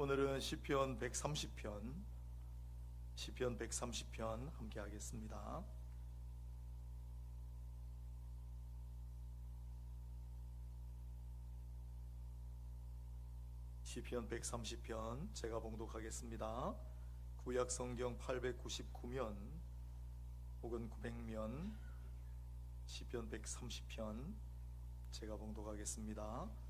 오늘은 시편 130편 시편 130편 함께 하겠습니다. 시편 130편 제가 봉독하겠습니다. 구약 성경 899면 혹은 900면 시편 130편 제가 봉독하겠습니다.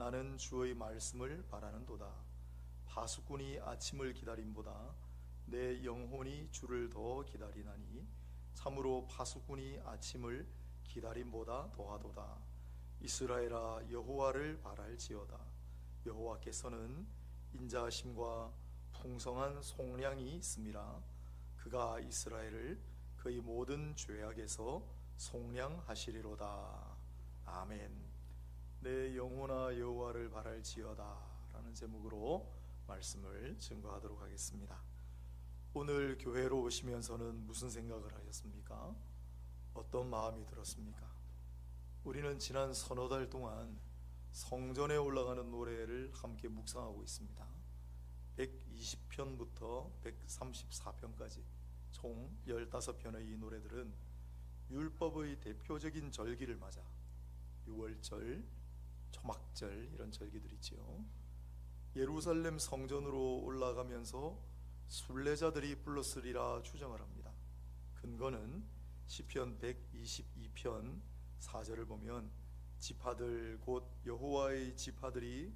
나는 주의 말씀을 바라는도다. 파수꾼이 아침을 기다림보다 내 영혼이 주를 더 기다리나니 참으로 파수꾼이 아침을 기다림보다 더하도다. 이스라엘아 여호와를 바랄지어다. 여호와께서는 인자하심과 풍성한 속량이 있음이라 그가 이스라엘을 그의 모든 죄악에서 속량하시리로다. 아멘. 내 영혼아 여호와를 바랄지어다라는 제목으로 말씀을 증거하도록 하겠습니다. 오늘 교회로 오시면서는 무슨 생각을 하셨습니까? 어떤 마음이 들었습니까? 우리는 지난 서너 달 동안 성전에 올라가는 노래를 함께 묵상하고 있습니다. 120편부터 134편까지 총 15편의 이 노래들은 율법의 대표적인 절기를 맞아 6월절, 초막절 이런 절기들이지요. 예루살렘 성전으로 올라가면서 순례자들이 불렀으리라 추정을 합니다. 근거는 시편 122편 4절을 보면 지파들 곧 여호와의 지파들이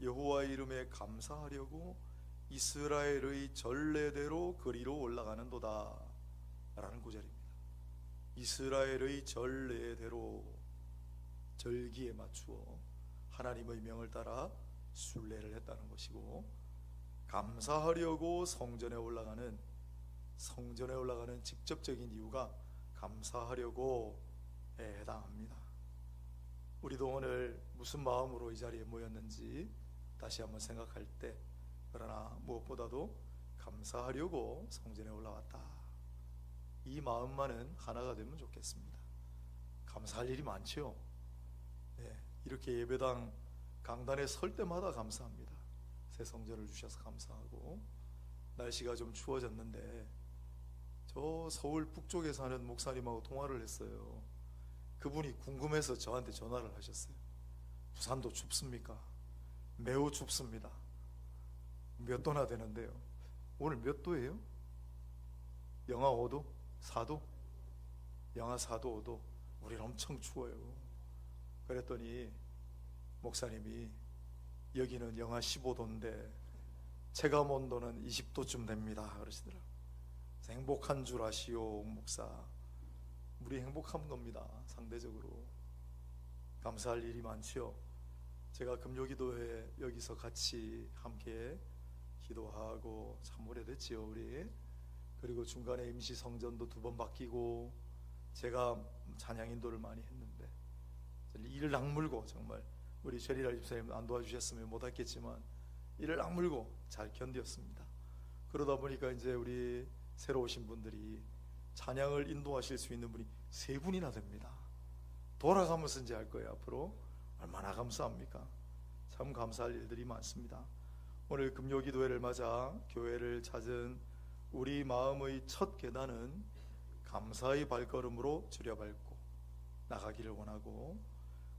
여호와의 이름에 감사하려고 이스라엘의 전례대로 거리로 올라가는도다 라는 구절입니다. 이스라엘의 전례대로 절기에 맞추어 하나님의 명을 따라 순례를 했다는 것이고 감사하려고 성전에 올라가는 성전에 올라가는 직접적인 이유가 감사하려고 해당합니다. 우리도 오늘 무슨 마음으로 이 자리에 모였는지 다시 한번 생각할 때 그러나 무엇보다도 감사하려고 성전에 올라왔다. 이 마음만은 하나가 되면 좋겠습니다. 감사할 일이 많지요. 네, 이렇게 예배당 강단에 설 때마다 감사합니다. 새 성전을 주셔서 감사하고 날씨가 좀 추워졌는데 저 서울 북쪽에 사는 목사님하고 통화를 했어요. 그분이 궁금해서 저한테 전화를 하셨어요. 부산도 춥습니까? 매우 춥습니다. 몇 도나 되는데요? 오늘 몇 도예요? 영하 5도? 4도? 영하 4도, 5도. 우리는 엄청 추워요. 그랬더니 목사님이 여기는 영하 15도인데 체감 온도는 20도쯤 됩니다. 그러시더라고요. 행복한 줄 아시오, 목사. 우리 행복한 겁니다. 상대적으로. 감사할 일이 많지요. 제가 금요기도회 여기서 같이 함께 기도하고 참 오래됐지요, 우리. 그리고 중간에 임시 성전도 두 번 바뀌고 제가 찬양 인도를 많이 했는데 이를 악물고 정말 우리 최리라 집사님 안 도와주셨으면 못했겠지만 이를 악물고 잘 견뎠습니다. 그러다 보니까 이제 우리 새로 오신 분들이 찬양을 인도하실 수 있는 분이 세 분이나 됩니다. 돌아가면서 이제 할 거예요. 앞으로 얼마나 감사합니까? 참 감사할 일들이 많습니다. 오늘 금요기도회를 맞아 교회를 찾은 우리 마음의 첫 계단은 감사의 발걸음으로 들여밟고 나가기를 원하고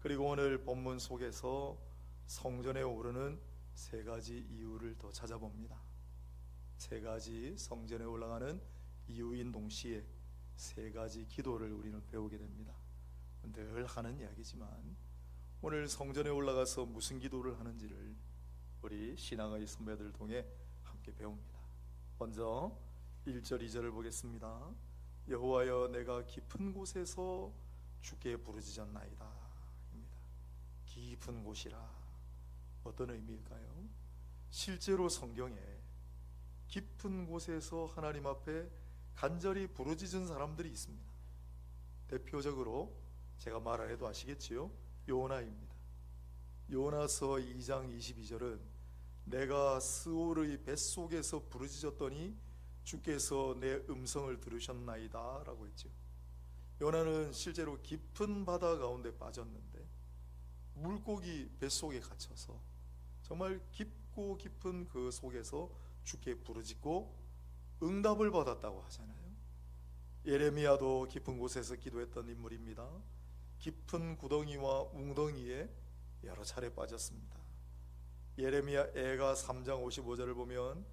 그리고 오늘 본문 속에서 성전에 오르는 세 가지 이유를 더 찾아봅니다. 세 가지 성전에 올라가는 이유인 동시에 세 가지 기도를 우리는 배우게 됩니다. 늘 하는 이야기지만 오늘 성전에 올라가서 무슨 기도를 하는지를 우리 신앙의 선배들 통해 함께 배웁니다. 먼저 1절 2절을 보겠습니다. 여호와여 내가 깊은 곳에서 주께 부르짖었나이다. 깊은 곳이라 어떤 의미일까요? 실제로 성경에 깊은 곳에서 하나님 앞에 간절히 부르짖은 사람들이 있습니다. 대표적으로 제가 말 안 해도 아시겠지요? 요나입니다. 요나서 2장 22절은 내가 스올의 뱃속에서 부르짖었더니 주께서 내 음성을 들으셨나이다 라고 했죠. 요나는 실제로 깊은 바다 가운데 빠졌는데 물고기 뱃속에 갇혀서 정말 깊고 깊은 그 속에서 주께 부르짖고 응답을 받았다고 하잖아요. 예레미야도 깊은 곳에서 기도했던 인물입니다. 깊은 구덩이와 웅덩이에 여러 차례 빠졌습니다. 예레미야 애가 3장 55절을 보면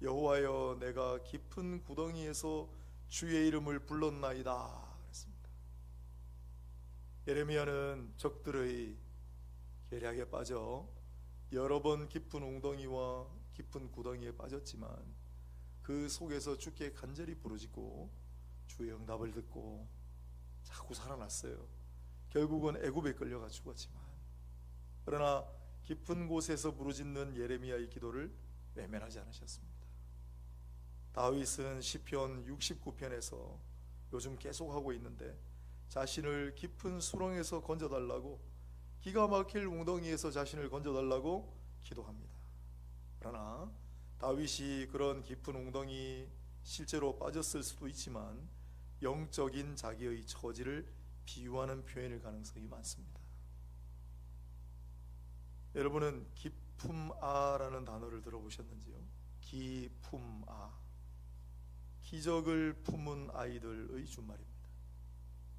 여호와여 내가 깊은 구덩이에서 주의 이름을 불렀나이다 그랬습니다. 예레미야는 적들의 계략에 빠져 여러 번 깊은 웅덩이와 깊은 구덩이에 빠졌지만 그 속에서 주께 간절히 부르짖고 주의 응답을 듣고 자꾸 살아났어요. 결국은 애굽에 끌려가 죽었지만 그러나 깊은 곳에서 부르짖는 예레미야의 기도를 외면하지 않으셨습니다. 다윗은 시편 69편에서 요즘 계속 하고 있는데 자신을 깊은 수렁에서 건져달라고 기가 막힐 웅덩이에서 자신을 건져달라고 기도합니다. 그러나 다윗이 그런 깊은 웅덩이 실제로 빠졌을 수도 있지만 영적인 자기의 처지를 비유하는 표현일 가능성이 많습니다. 여러분은 기품아라는 단어를 들어보셨는지요? 기품아. 기적을 품은 아이들의 준말입니다.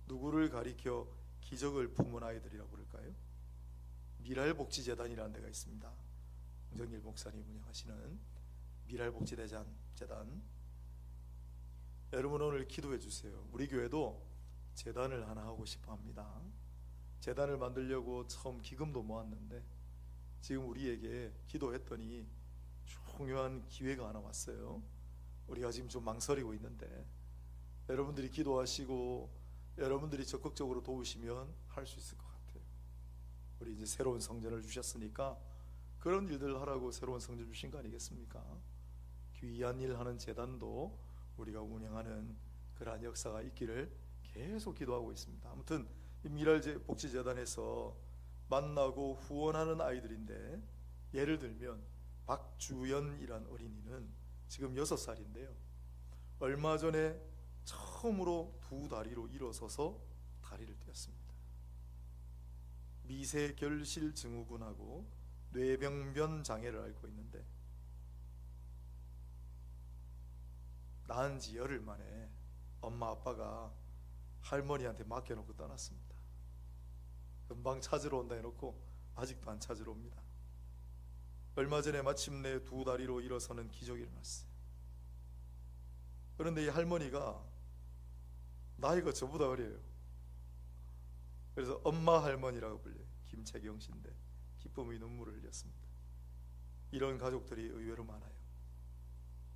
누구를 가리켜 기적을 품은 아이들이라고 부를까요? 미랄 복지재단이라는 데가 있습니다. 정일 목사님 운영하시는 미랄 복지대장 재단. 여러분 오늘 기도해 주세요. 우리 교회도 재단을 하나 하고 싶어 합니다. 재단을 만들려고 처음 기금도 모았는데 지금 우리에게 기도했더니 중요한 기회가 하나 왔어요. 우리가 지금 좀 망설이고 있는데 여러분들이 기도하시고 여러분들이 적극적으로 도우시면 할 수 있을 것. 우리 이제 새로운 성전을 주셨으니까 그런 일들 하라고 새로운 성전 주신 거 아니겠습니까? 귀한 일 하는 재단도 우리가 운영하는 그러한 역사가 있기를 계속 기도하고 있습니다. 아무튼 미랄 복지재단에서 만나고 후원하는 아이들인데 예를 들면 박주연이란 어린이는 지금 여섯 살인데요. 얼마 전에 처음으로 두 다리로 일어서서 다리를 떼었습니다. 미세결실 증후군하고 뇌병변 장애를 앓고 있는데 낳은 지 열흘 만에 엄마 아빠가 할머니한테 맡겨놓고 떠났습니다. 금방 찾으러 온다 해놓고 아직도 안 찾으러 옵니다. 얼마 전에 마침내 두 다리로 일어서는 기적이 일어났어요. 그런데 이 할머니가 나이가 저보다 어려요. 그래서 엄마 할머니라고 불려요. 김채경 씨인데 기쁨의 눈물을 흘렸습니다. 이런 가족들이 의외로 많아요.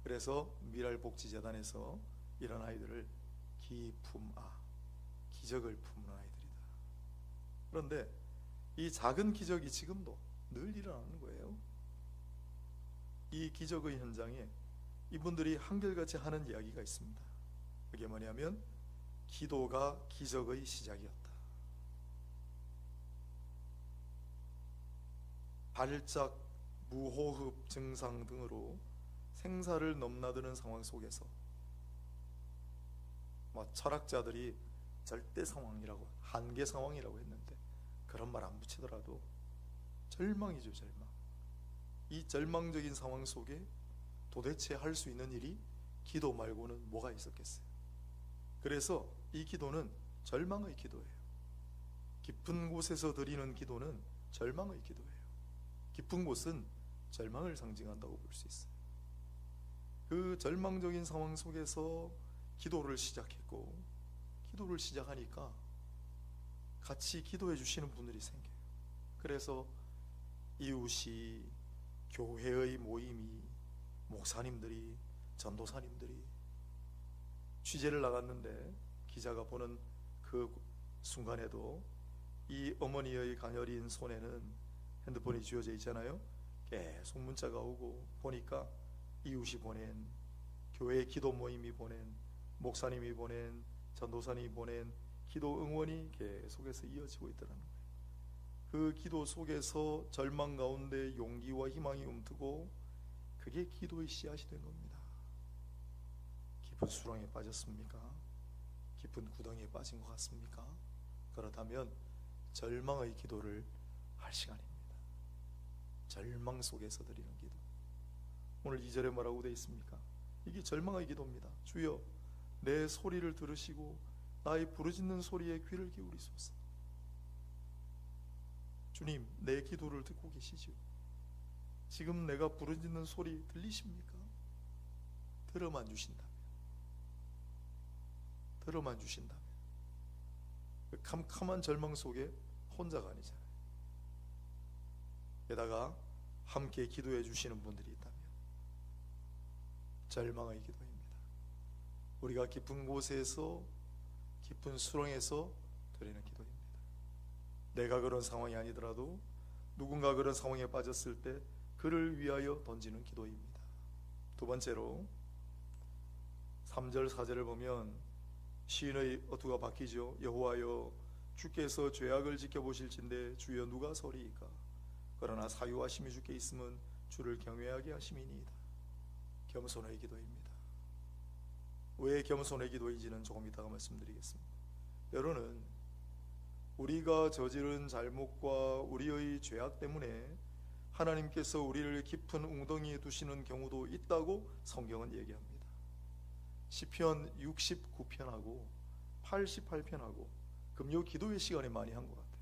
그래서 미랄복지재단에서 이런 아이들을 기품아, 기적을 품는 아이들이다. 그런데 이 작은 기적이 지금도 늘 일어나는 거예요. 이 기적의 현장에 이분들이 한결같이 하는 이야기가 있습니다. 그게 뭐냐면 기도가 기적의 시작이었다. 발작, 무호흡 증상 등으로 생사를 넘나드는 상황 속에서 뭐 철학자들이 절대 상황이라고 한계 상황이라고 했는데 그런 말 안 붙이더라도 절망이죠 절망. 이 절망적인 상황 속에 도대체 할 수 있는 일이 기도 말고는 뭐가 있었겠어요? 그래서 이 기도는 절망의 기도예요. 깊은 곳에서 드리는 기도는 절망의 기도예요. 깊은 곳은 절망을 상징한다고 볼 수 있어요. 그 절망적인 상황 속에서 기도를 시작했고, 기도를 시작하니까 같이 기도해 주시는 분들이 생겨요. 그래서 이웃이 교회의 모임이 목사님들이 전도사님들이 취재를 나갔는데 기자가 보는 그 순간에도 이 어머니의 가녀린 손에는 핸드폰이 쥐어져 있잖아요. 계속 문자가 오고 보니까 이웃이 보낸 교회 기도 모임이 보낸 목사님이 보낸 전도사님이 보낸 기도 응원이 계속해서 이어지고 있더라는 거예요. 그 기도 속에서 절망 가운데 용기와 희망이 움트고 그게 기도의 씨앗이 된 겁니다. 깊은 수렁에 빠졌습니까? 깊은 구덩이에 빠진 것 같습니까? 그렇다면 절망의 기도를 할 시간입니다. 절망 속에서 드리는 기도. 오늘 2절에 뭐라고 되어 있습니까? 이게 절망의 기도입니다. 주여 내 소리를 들으시고 나의 부르짖는 소리에 귀를 기울이소서. 주님, 내 기도를 듣고 계시지요. 지금 내가 부르짖는 소리 들리십니까? 들어만 주신다면, 들어만 주신다면, 그 캄캄한 절망 속에 혼자가 아니잖아요. 게다가 함께 기도해 주시는 분들이 있다면, 절망의 기도입니다. 우리가 깊은 곳에서 깊은 수렁에서 드리는 기도입니다. 내가 그런 상황이 아니더라도 누군가 그런 상황에 빠졌을 때 그를 위하여 던지는 기도입니다. 두 번째로 3절 4절을 보면 시인의 어투가 바뀌죠. 여호와여 주께서 죄악을 지켜보실진데 주여 누가 서리이까 그러나 사유하심이 주께 있으면 주를 경외하게 하심이니이다. 겸손의 기도입니다. 왜 겸손의 기도인지는 조금 이따가 말씀드리겠습니다. 여러분은 우리가 저지른 잘못과 우리의 죄악 때문에 하나님께서 우리를 깊은 웅덩이에 두시는 경우도 있다고 성경은 얘기합니다. 시편 69편하고 88편하고 금요 기도의 시간에 많이 한 것 같아요.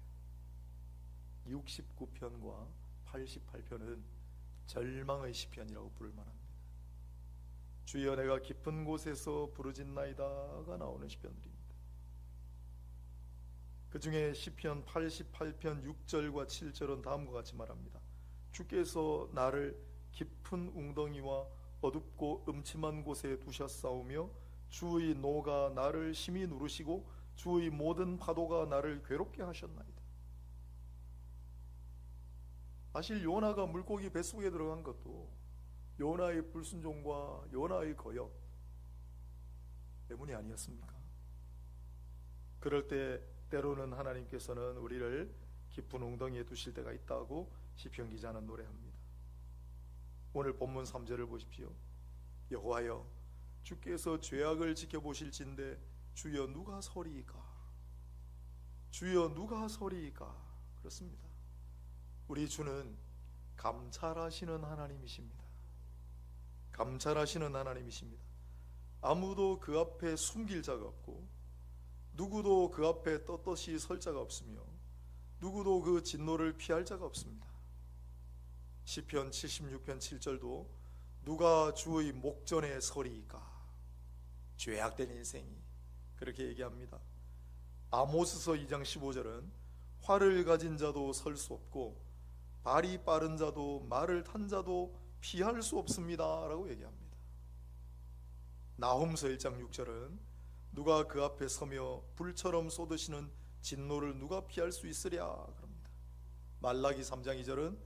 69편과 88편은 절망의 시편이라고 부를 만합니다. 주여 내가 깊은 곳에서 부르짖나이다가 나오는 시편들입니다. 그 중에 시편 88편 6절과 7절은 다음과 같이 말합니다. 주께서 나를 깊은 웅덩이와 어둡고 음침한 곳에 두셨사오며 주의 노가 나를 심히 누르시고 주의 모든 파도가 나를 괴롭게 하셨나이다. 사실 요나가 물고기 뱃속에 들어간 것도 요나의 불순종과 요나의 거역 때문이 아니었습니까? 그럴 때 때로는 하나님께서는 우리를 깊은 웅덩이에 두실 때가 있다고 시편 기자는 노래합니다. 오늘 본문 3절을 보십시오. 여호와여 주께서 죄악을 지켜보실진데 주여 누가 서리이까? 주여 누가 서리이까? 그렇습니다. 우리 주는 감찰하시는 하나님이십니다. 감찰하시는 하나님이십니다. 아무도 그 앞에 숨길 자가 없고 누구도 그 앞에 떳떳이 설 자가 없으며 누구도 그 진노를 피할 자가 없습니다. 시편 76편 7절도 누가 주의 목전에 서리이까 죄악된 인생이 그렇게 얘기합니다. 아모스서 2장 15절은 활을 가진 자도 설 수 없고 발이 빠른 자도 말을 탄 자도 피할 수 없습니다라고 얘기합니다. 나홈서 1장 6절은 누가 그 앞에 서며 불처럼 쏟으시는 진노를 누가 피할 수 있으랴 그럽니다. 말라기 3장 2절은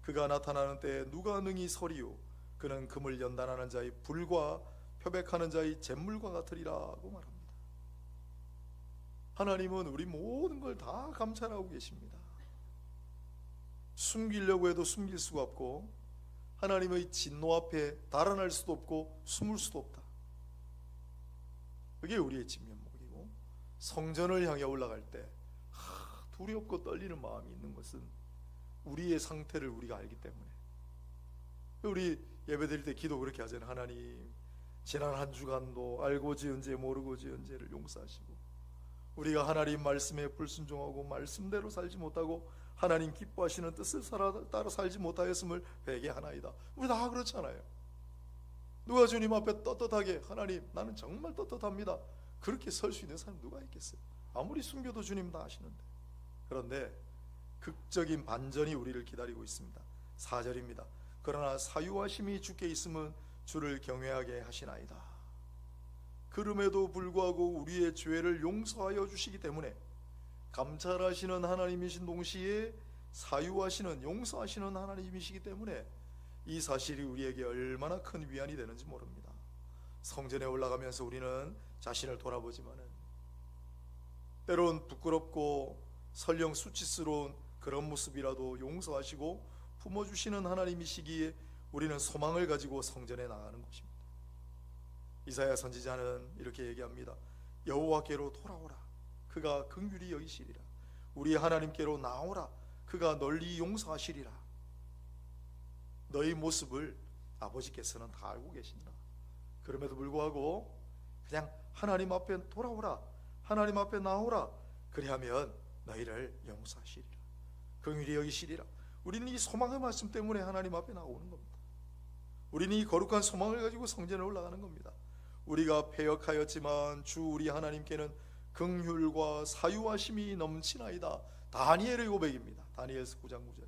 그가 나타나는 때에 누가 능히 서리요 그는 금을 연단하는 자의 불과 표백하는 자의 잿물과 같으리라고 말합니다. 하나님은 우리 모든 걸 다 감찰하고 계십니다. 숨기려고 해도 숨길 수가 없고 하나님의 진노 앞에 달아날 수도 없고 숨을 수도 없다. 그게 우리의 진면목이고 성전을 향해 올라갈 때 하, 두렵고 떨리는 마음이 있는 것은 우리의 상태를 우리가 알기 때문에 우리 예배 드릴 때 기도 그렇게 하잖아요. 하나님 지난 한 주간도 알고 지은 죄 모르고 지은 죄를 용서하시고 우리가 하나님 말씀에 불순종하고 말씀대로 살지 못하고 하나님 기뻐하시는 뜻을 따라 살지 못하였음을 회개하나이다. 우리 다 그렇잖아요. 누가 주님 앞에 떳떳하게 하나님 나는 정말 떳떳합니다. 그렇게 설 수 있는 사람 누가 있겠어요? 아무리 숨겨도 주님 다 아시는데. 그런데 극적인 반전이 우리를 기다리고 있습니다. 4절입니다. 그러나 사유하심이 주께 있으면 주를 경외하게 하시나이다. 그럼에도 불구하고 우리의 죄를 용서하여 주시기 때문에 감찰하시는 하나님이신 동시에 사유하시는 용서하시는 하나님이시기 때문에 이 사실이 우리에게 얼마나 큰 위안이 되는지 모릅니다. 성전에 올라가면서 우리는 자신을 돌아보지만은 때론 부끄럽고 설령 수치스러운 그런 모습이라도 용서하시고 품어주시는 하나님이시기에 우리는 소망을 가지고 성전에 나가는 것입니다. 이사야 선지자는 이렇게 얘기합니다. 여호와께로 돌아오라. 그가 긍휼히 여기시리라. 우리 하나님께로 나오라. 그가 널리 용서하시리라. 너희 모습을 아버지께서는 다 알고 계신다. 그럼에도 불구하고 그냥 하나님 앞에 돌아오라. 하나님 앞에 나오라. 그리하면 너희를 용서하시리라. 긍휼히 여기시리라. 우리는 이 소망의 말씀 때문에 하나님 앞에 나오는 겁니다. 우리는 이 거룩한 소망을 가지고 성전에 올라가는 겁니다. 우리가 패역하였지만 주 우리 하나님께는 긍휼과 사유하심이 넘치나이다. 다니엘의 고백입니다. 다니엘서 9장 9절.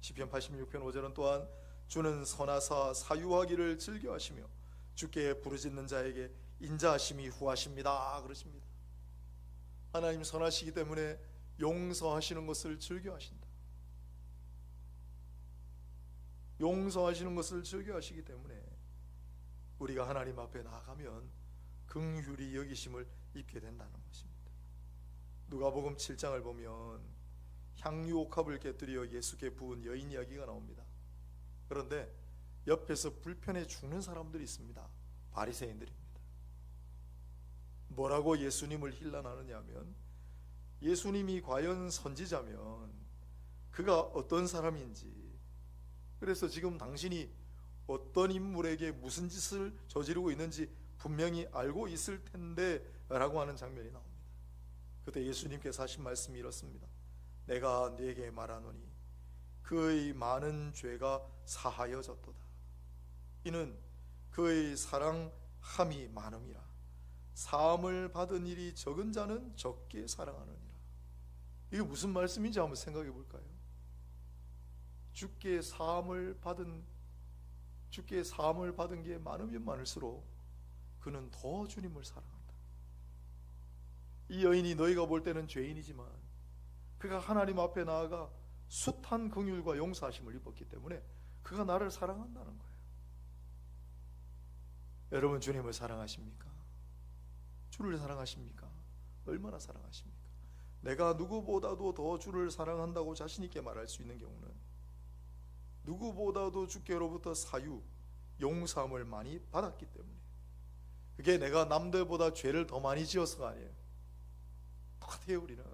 시편 86편 5절은 또한 주는 선하사 사유하기를 즐겨하시며 주께 부르짖는 자에게 인자하심이 후하십니다. 그러십니다. 하나님 선하시기 때문에 용서하시는 것을 즐겨하신다. 용서하시는 것을 즐겨하시기 때문에 우리가 하나님 앞에 나가면 긍휼히 여기심을 입게 된다는 것입니다. 누가복음 7장을 보면 향유 옥합을 깨뜨려 예수께 부은 여인 이야기가 나옵니다. 그런데 옆에서 불편해 죽는 사람들이 있습니다. 바리새인들입니다. 뭐라고 예수님을 힐난하느냐면 예수님이 과연 선지자면 그가 어떤 사람인지 그래서 지금 당신이 어떤 인물에게 무슨 짓을 저지르고 있는지 분명히 알고 있을 텐데 라고 하는 장면이 나옵니다. 그때 예수님께서 하신 말씀이 이렇습니다. 내가 네게 말하노니 그의 많은 죄가 사하여졌도다. 이는 그의 사랑함이 많음이라. 사함을 받은 일이 적은 자는 적게 사랑하느니라. 이게 무슨 말씀인지 한번 생각해 볼까요? 주께 사함을 받은 주께 사함을 받은 게 많으면 많을수록 그는 더 주님을 사랑한다. 이 여인이 너희가 볼 때는 죄인이지만 그가 하나님 앞에 나아가 숱한 긍휼과 용서하심을 입었기 때문에 그가 나를 사랑한다는 거예요. 여러분 주님을 사랑하십니까? 주를 사랑하십니까? 얼마나 사랑하십니까? 내가 누구보다도 더 주를 사랑한다고 자신 있게 말할 수 있는 경우는 누구보다도 주께로부터 사유, 용서함을 많이 받았기 때문에 그게 내가 남들보다 죄를 더 많이 지어서가 아니에요. 똑같아요 우리는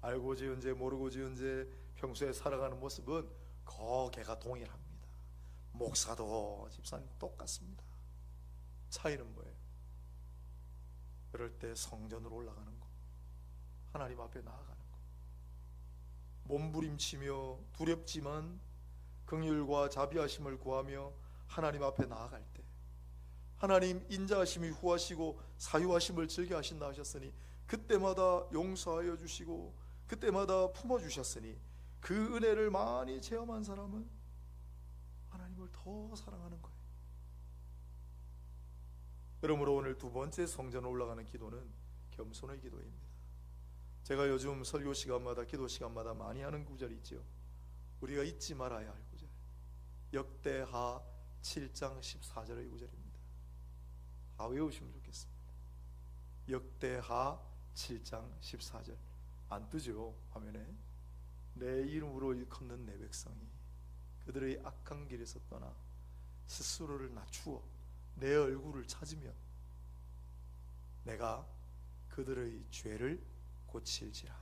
알고 지은 죄 모르고 지은 죄 평소에 살아가는 모습은 거개가 동일합니다. 목사도 집사님 똑같습니다. 차이는 뭐예요? 그럴 때 성전으로 올라가는 거, 하나님 앞에 나아가는 거, 몸부림치며 두렵지만 긍휼과 자비하심을 구하며 하나님 앞에 나아갈 때 하나님 인자하심이 후하시고 사유하심을 즐겨 하신다 하셨으니 그때마다 용서하여 주시고 그때마다 품어 주셨으니 그 은혜를 많이 체험한 사람은 하나님을 더 사랑하는 거예요. 그러므로 오늘 두 번째 성전 올라가는 기도는 겸손의 기도입니다. 제가 요즘 설교 시간마다 기도 시간마다 많이 하는 구절이 있죠. 우리가 잊지 말아야 할. 역대하 7장 14절의 구절입니다. 다 외우시면 좋겠습니다. 역대하 7장 14절. 안 뜨죠 화면에. 내 이름으로 일컫는 내 백성이 그들의 악한 길에서 떠나 스스로를 낮추어 내 얼굴을 찾으면 내가 그들의 죄를 고칠지라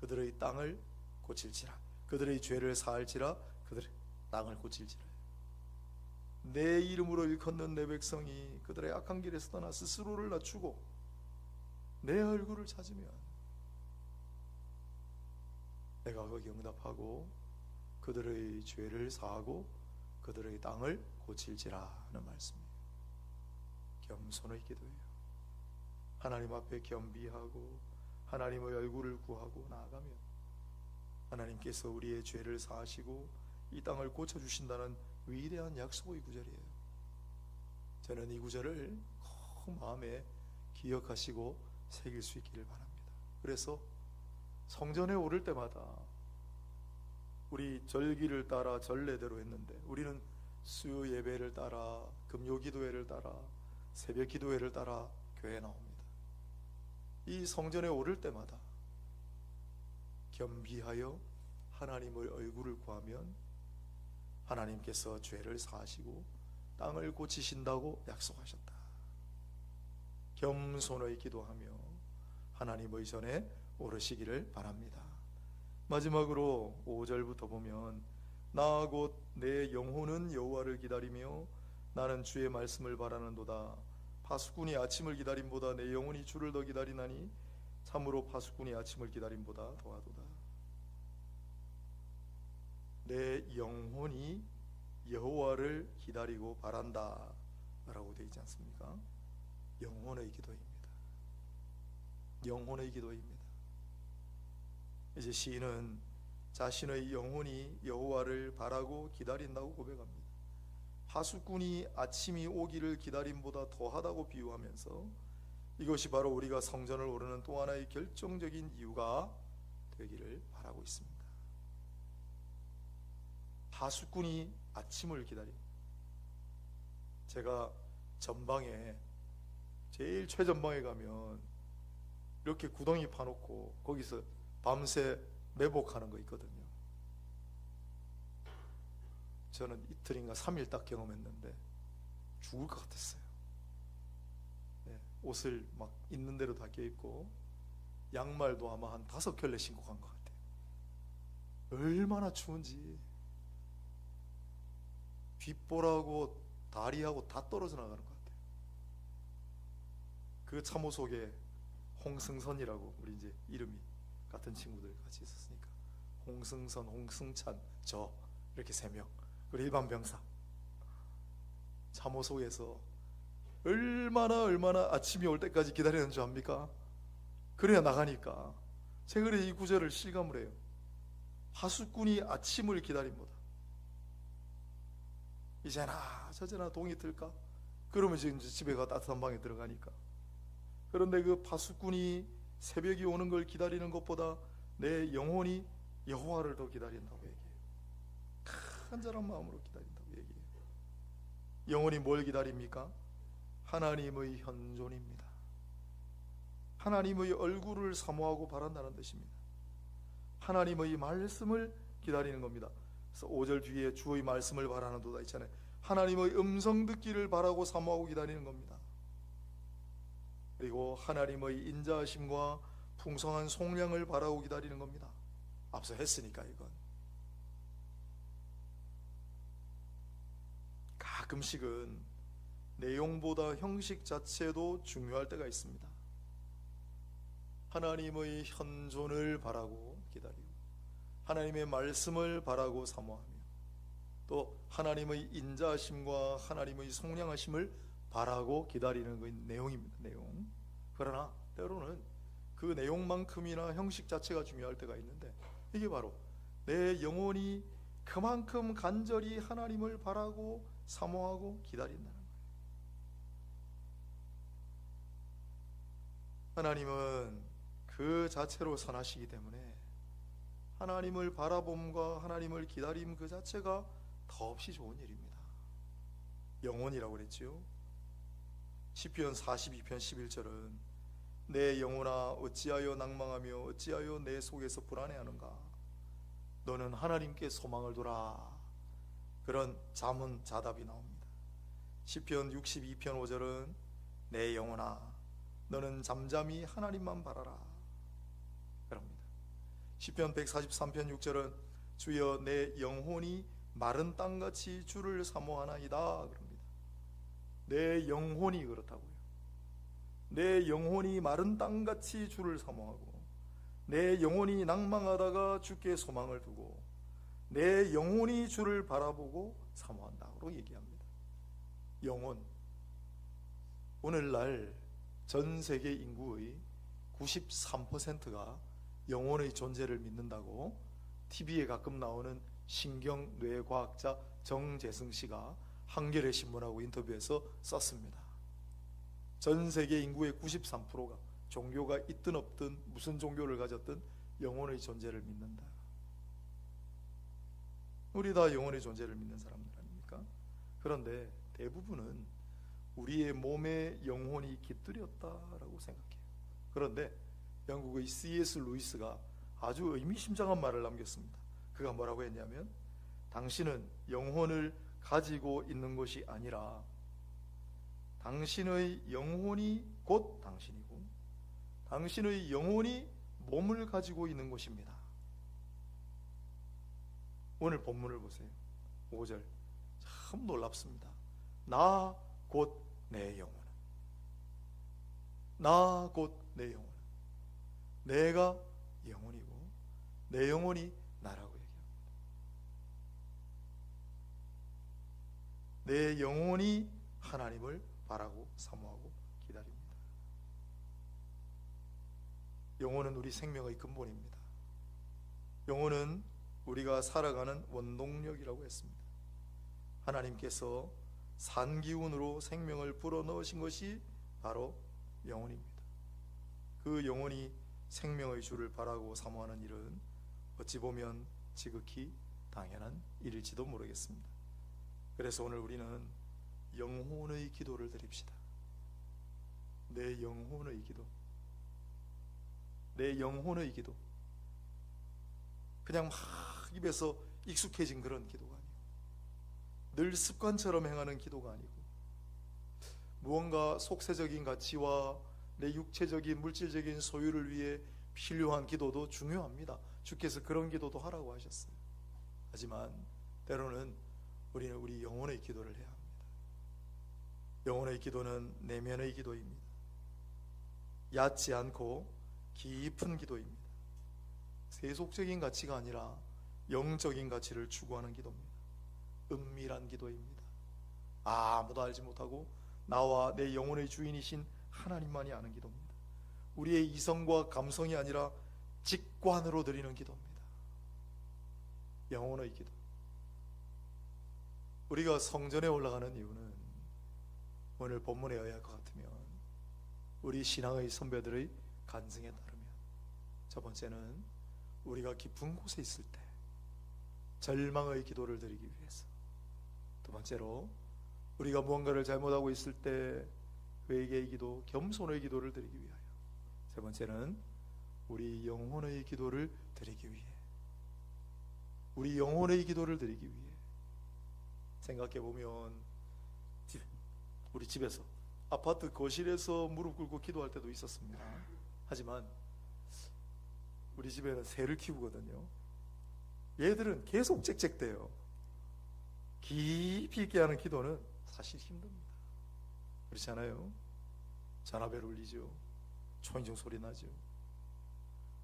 그들의 땅을 고칠지라 그들의 죄를 사할지라 그들의 땅을 고칠지라 내 이름으로 일컫는 내 백성이 그들의 악한 길에서 떠나 스스로를 낮추고 내 얼굴을 찾으면 내가 거기 응답하고 그들의 죄를 사하고 그들의 땅을 고칠지라는 말씀이에요. 겸손의 기도예요. 하나님 앞에 겸비하고 하나님의 얼굴을 구하고 나아가면 하나님께서 우리의 죄를 사하시고 이 땅을 고쳐 주신다는 위대한 약속의 구절이에요. 저는 이 구절을 꼭 마음에 기억하시고 새길 수 있기를 바랍니다. 그래서 성전에 오를 때마다 우리 절기를 따라 전례대로 했는데 우리는 수요 예배를 따라 금요 기도회를 따라 새벽 기도회를 따라 교회에 나옵니다. 이 성전에 오를 때마다 겸비하여 하나님의 얼굴을 구하면 하나님께서 죄를 사하시고 땅을 고치신다고 약속하셨다. 겸손히 기도하며 하나님의 전에 오르시기를 바랍니다. 마지막으로 5절부터 보면 나 곧 내 영혼은 여호와를 기다리며 나는 주의 말씀을 바라는도다. 파수꾼이 아침을 기다림보다 내 영혼이 주를 더 기다리나니 참으로 파수꾼이 아침을 기다림보다 더하도다. 내 영혼이 여호와를 기다리고 바란다라고 되어 있지 않습니까? 영혼의 기도입니다. 영혼의 기도입니다. 이제 시인은 자신의 영혼이 여호와를 바라고 기다린다고 고백합니다. 하수꾼이 아침이 오기를 기다림보다 더하다고 비유하면서 이것이 바로 우리가 성전을 오르는 또 하나의 결정적인 이유가 되기를 바라고 있습니다. 하수꾼이 아침을 기다림. 제가 전방에 제일 최전방에 가면 이렇게 구덩이 파놓고 거기서 밤새 매복하는 거 있거든요. 저는 이틀인가 3일 딱 경험했는데 죽을 것 같았어요. 네, 옷을 막 있는 대로 다 껴입고 양말도 아마 한 다섯 켤레 신고 간 것 같아요. 얼마나 추운지 귓볼하고 다리하고 다 떨어져 나가는 것 같아요. 그 참호 속에 홍승선이라고 우리 이제 이름이 같은 친구들 같이 있었으니까 홍승선, 홍승찬, 저 이렇게 세 명. 그리고 일반 병사. 참호 속에서 얼마나 얼마나 아침이 올 때까지 기다리는 줄 압니까? 그래야 나가니까. 제가 그래 이 구절을 실감을 해요. 하수꾼이 아침을 기다림보다. 이제나 저제나 동이 들까? 그러면 지금 이제 집에 가 따뜻한 방에 들어가니까. 그런데 그 파수꾼이 새벽이 오는 걸 기다리는 것보다 내 영혼이 여호와를 더 기다린다고 얘기해요. 간절한 마음으로 기다린다고 얘기해요. 영혼이 뭘 기다립니까? 하나님의 현존입니다. 하나님의 얼굴을 사모하고 바란다는 뜻입니다. 하나님의 말씀을 기다리는 겁니다. 그래서 5절 뒤에 주의 말씀을 바라는 도다 있잖아요. 하나님의 음성 듣기를 바라고 사모하고 기다리는 겁니다. 그리고 하나님의 인자하심과 풍성한 속량을 바라고 기다리는 겁니다. 앞서 했으니까 이건 가끔씩은 내용보다 형식 자체도 중요할 때가 있습니다. 하나님의 현존을 바라고 기다리고 하나님의 말씀을 바라고 사모하며 또 하나님의 인자하심과 하나님의 속량하심을 바라고 기다리는 그 내용입니다. 내용. 그러나 때로는 그 내용만큼이나 형식 자체가 중요할 때가 있는데 이게 바로 내 영혼이 그만큼 간절히 하나님을 바라고 사모하고 기다린다는 거예요. 하나님은 그 자체로 선하시기 때문에 하나님을 바라봄과 하나님을 기다림 그 자체가 더없이 좋은 일입니다. 영혼이라고 그랬지요. 시편 42편 11절은 내 영혼아 어찌하여 낭망하며 어찌하여 내 속에서 불안해하는가 너는 하나님께 소망을 두라 그런 잠은 자답이 나옵니다. 시편 62편 5절은 내 영혼아 너는 잠잠히 하나님만 바라라. 시편 143편 6절은 주여 내 영혼이 마른 땅같이 주를 사모하나이다 그럽니다. 내 영혼이 그렇다고요. 내 영혼이 마른 땅같이 주를 사모하고 내 영혼이 낭망하다가 주께 소망을 두고 내 영혼이 주를 바라보고 사모한다고 얘기합니다. 영혼 오늘날 전 세계 인구의 93%가 영혼의 존재를 믿는다고 TV에 가끔 나오는 신경뇌과학자 정재승 씨가 한겨레 신문하고 인터뷰에서 썼습니다. 전 세계 인구의 93%가 종교가 있든 없든 무슨 종교를 가졌든 영혼의 존재를 믿는다. 우리 다 영혼의 존재를 믿는 사람들 아닙니까? 그런데 대부분은 우리의 몸에 영혼이 깃들였다라고 생각해요. 그런데 영국의 C.S. 루이스가 아주 의미심장한 말을 남겼습니다. 그가 뭐라고 했냐면 당신은 영혼을 가지고 있는 것이 아니라 당신의 영혼이 곧 당신이고 당신의 영혼이 몸을 가지고 있는 것입니다. 오늘 본문을 보세요. 5절. 참 놀랍습니다. 나 곧 내 영혼은. 나곧 내 영혼은. 내가 영혼이고 내 영혼이 나라고 얘기합니다. 내 영혼이 하나님을 바라고 사모하고 기다립니다. 영혼은 우리 생명의 근본입니다. 영혼은 우리가 살아가는 원동력이라고 했습니다. 하나님께서 산기운으로 생명을 불어넣으신 것이 바로 영혼입니다. 그 영혼이 생명의 주를 바라고 사모하는 일은 어찌 보면 지극히 당연한 일일지도 모르겠습니다. 그래서 오늘 우리는 영혼의 기도를 드립시다. 내 영혼의 기도. 내 영혼의 기도. 그냥 막 입에서 익숙해진 그런 기도가 아니고 늘 습관처럼 행하는 기도가 아니고 무언가 속세적인 가치와 내 육체적인 물질적인 소유를 위해 필요한 기도도 중요합니다. 주께서 그런 기도도 하라고 하셨어요. 하지만 때로는 우리는 우리 영혼의 기도를 해야 합니다. 영혼의 기도는 내면의 기도입니다. 얕지 않고 깊은 기도입니다. 세속적인 가치가 아니라 영적인 가치를 추구하는 기도입니다. 은밀한 기도입니다. 아무도 알지 못하고 나와 내 영혼의 주인이신 하나님만이 아는 기도입니다. 우리의 이성과 감성이 아니라 직관으로 드리는 기도입니다. 영혼의 기도. 우리가 성전에 올라가는 이유는 오늘 본문에 의할 것 같으면 우리 신앙의 선배들의 간증에 따르면 첫 번째는 우리가 깊은 곳에 있을 때 절망의 기도를 드리기 위해서 두 번째로 우리가 무언가를 잘못하고 있을 때 회개의 기도, 겸손의 기도를 드리기 위하여 세 번째는 우리 영혼의 기도를 드리기 위해 우리 영혼의 기도를 드리기 위해 생각해 보면 집, 우리 집에서 아파트 거실에서 무릎 꿇고 기도할 때도 있었습니다. 하지만 우리 집에는 새를 키우거든요. 얘들은 계속 짹짹대요. 깊이 있게 하는 기도는 사실 힘듭니다. 않아요? 전화벨 울리죠. 초인종 소리 나죠.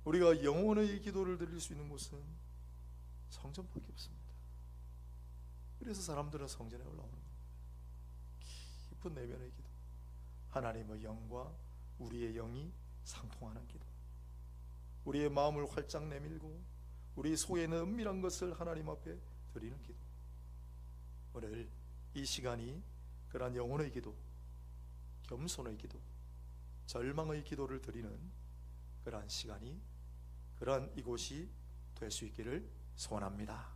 우리가 영혼의 기도를 드릴 수 있는 곳은 성전밖에 없습니다. 그래서 사람들은 성전에 올라오는 겁니다. 깊은 내면의 기도. 하나님의 영과 우리의 영이 상통하는 기도. 우리의 마음을 활짝 내밀고 우리 속에 있는 은밀한 것을 하나님 앞에 드리는 기도. 오늘 이 시간이 그러한 영혼의 기도, 겸손의 기도, 절망의 기도를 드리는 그러한 시간이 그러한 이곳이 될 수 있기를 소원합니다.